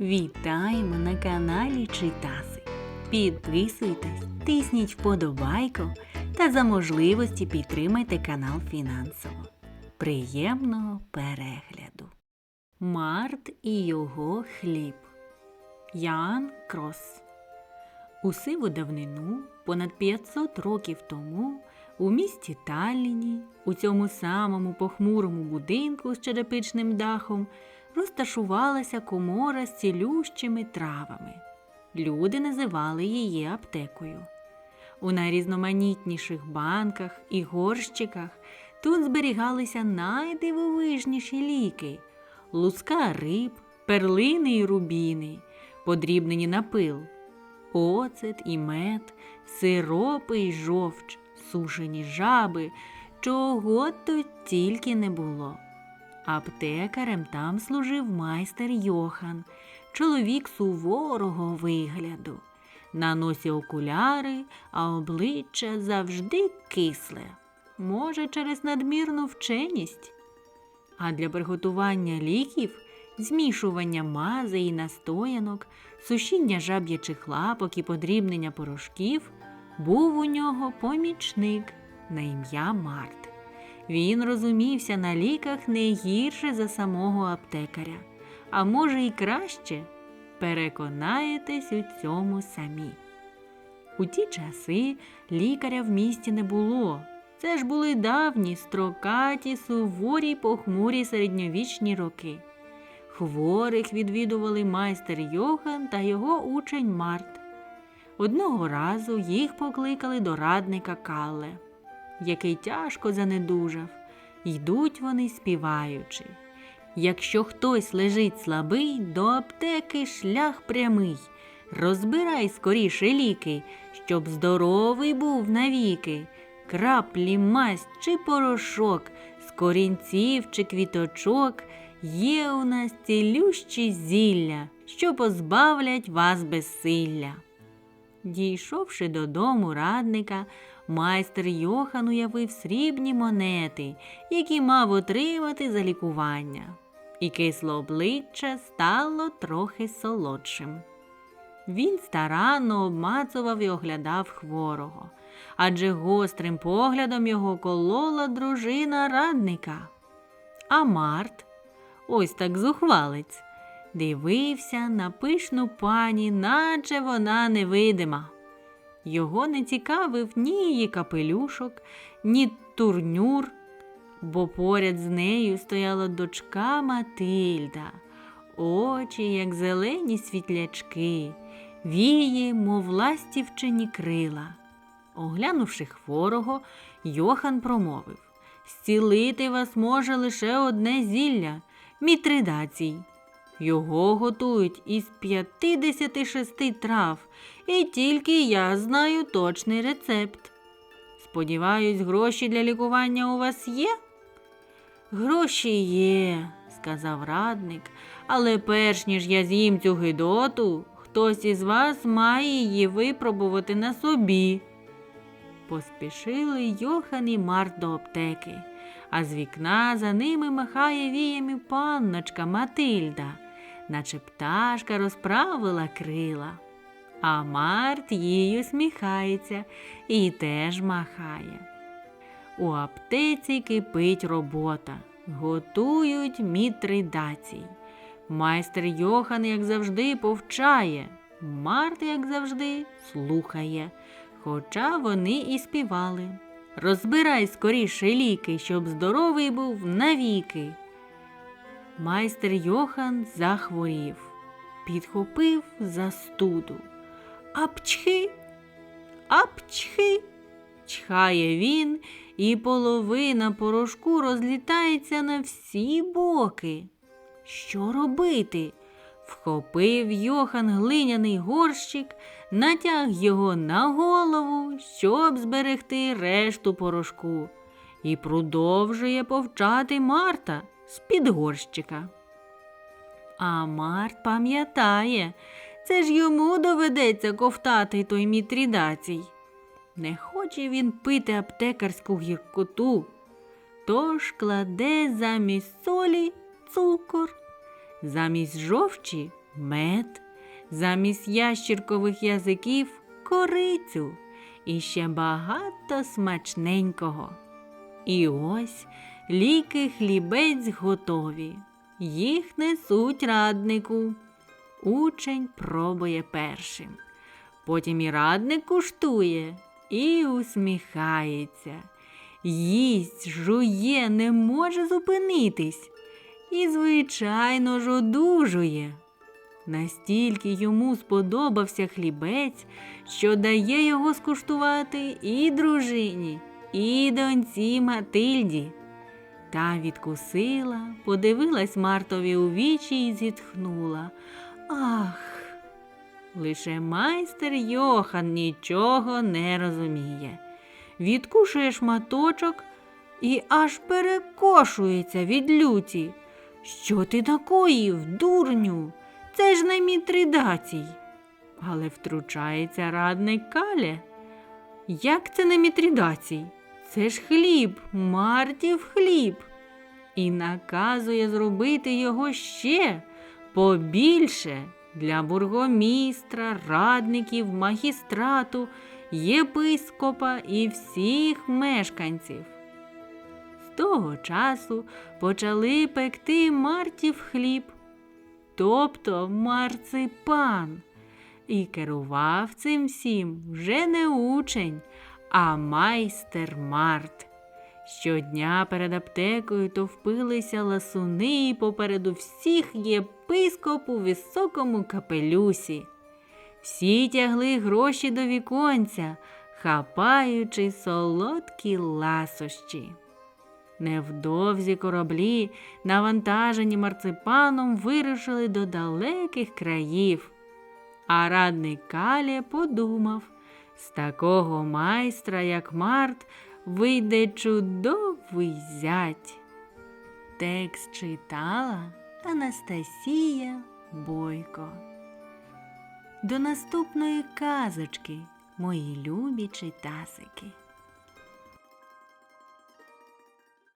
Вітаємо на каналі Читаси. Підписуйтесь, тисніть вподобайку та за можливості підтримайте канал фінансово. Приємного перегляду. Март і його хліб. Ян Крос. У сиву давнину, понад 500 років тому, у місті Талліні, у цьому самому похмурому будинку з черепичним дахом, розташувалася комора з цілющими травами. Люди називали її аптекою. У найрізноманітніших банках і горщиках тут зберігалися найдивовижніші ліки луска риб, перлини і рубіни, подрібнені на пил, оцет і мед, сиропи і жовч, сушені жаби, чого тут тільки не було. Аптекарем там служив майстер Йохан, чоловік суворого вигляду. На носі окуляри, а обличчя завжди кисле, може, через надмірну вченість. А для приготування ліків, змішування мази і настоянок, сушіння жаб'ячих лапок і подрібнення порошків був у нього помічник на ім'я Март. Він розумівся на ліках не гірше за самого аптекаря, а може і краще. Переконаєтесь у цьому самі. У ті часи лікаря в місті не було. Це ж були давні, строкаті, суворі, похмурі середньовічні роки. Хворих відвідували майстер Йохан та його учень Март. Одного разу їх покликали до радника Калле, який тяжко занедужав. Йдуть вони співаючи. Якщо хтось лежить слабий, до аптеки шлях прямий. Розбирай скоріше ліки, щоб здоровий був навіки. Краплі, масть чи порошок, з корінців чи квіточок є у нас цілющі зілля, що позбавлять вас безсилля. Дійшовши додому радника, майстер Йохан уявив срібні монети, які мав отримати за лікування, і кисло обличчя стало трохи солодшим. Він старанно обмацував і оглядав хворого, адже гострим поглядом його колола дружина радника. А Март, ось так зухвалець, дивився на пишну пані, наче вона невидима. Його не цікавив ні її капелюшок, ні турнюр, бо поряд з нею стояла дочка Матильда, очі, як зелені світлячки, вії, мов ластівчині крила. Оглянувши хворого, Йохан промовив Зцілити вас може лише одне зілля мітридацій. Його готують із 56 трав, і тільки я знаю точний рецепт. Сподіваюсь, гроші для лікування у вас є? Гроші є, сказав радник, але перш ніж я з'їм цю гидоту, хтось із вас має її випробувати на собі. Поспішили Йохан і Март до аптеки, а з вікна за ними махає віями панночка Матильда, наче пташка розправила крила. А Март їй усміхається і теж махає. У аптеці кипить робота, готують мітридацій. Майстер Йохан, як завжди, повчає, Март, як завжди, слухає, хоча вони і співали. Розбирай скоріше ліки, щоб здоровий був навіки. Майстер Йохан захворів, підхопив застуду. Апчхи, апчхи. Чхає він, і половина порошку розлітається на всі боки. Що робити? Вхопив Йохан глиняний горщик, натяг його на голову, щоб зберегти решту порошку, і продовжує повчати Марта з-під горщика. А Март пам'ятає, це ж йому доведеться ковтати той мітрідацій. Не хоче він пити аптекарську гіркоту, тож кладе замість солі цукор, замість жовчі мед, замість ящіркових язиків корицю і ще багато смачненького. І ось ліки хлібець готові. Їх несуть раднику. Учень пробує першим. Потім і радник куштує і усміхається. Їсть, жує, не може зупинитись. І, звичайно ж, одужує. Настільки йому сподобався хлібець, що дає його скуштувати і дружині, і доньці Матильді. Та відкусила, подивилась Мартові у вічі і зітхнула. Ах, лише майстер Йохан нічого не розуміє. Відкушує шматочок і аж перекошується від люті. Що ти накоїв, дурню? Це ж не мітридацій. Але втручається радник Кале. Як це не мітридацій? Це ж хліб, Мартів хліб. І наказує зробити його ще побільше для бургомістра, радників, магістрату, єпископа і всіх мешканців. З того часу почали пекти Мартів хліб, тобто марципан. І керував цим всім вже не учень, а майстер Март. Щодня перед аптекою товпилися ласуни і попереду всіх єпископ у високому капелюсі. Всі тягли гроші до віконця, хапаючи солодкі ласощі. Невдовзі кораблі, навантажені марципаном, вирушили до далеких країв. А радник Калія подумав, з такого майстра, як Март, вийде чудовий зять. Текст читала Анастасія Бойко. До наступної казочки, мої любі читасики.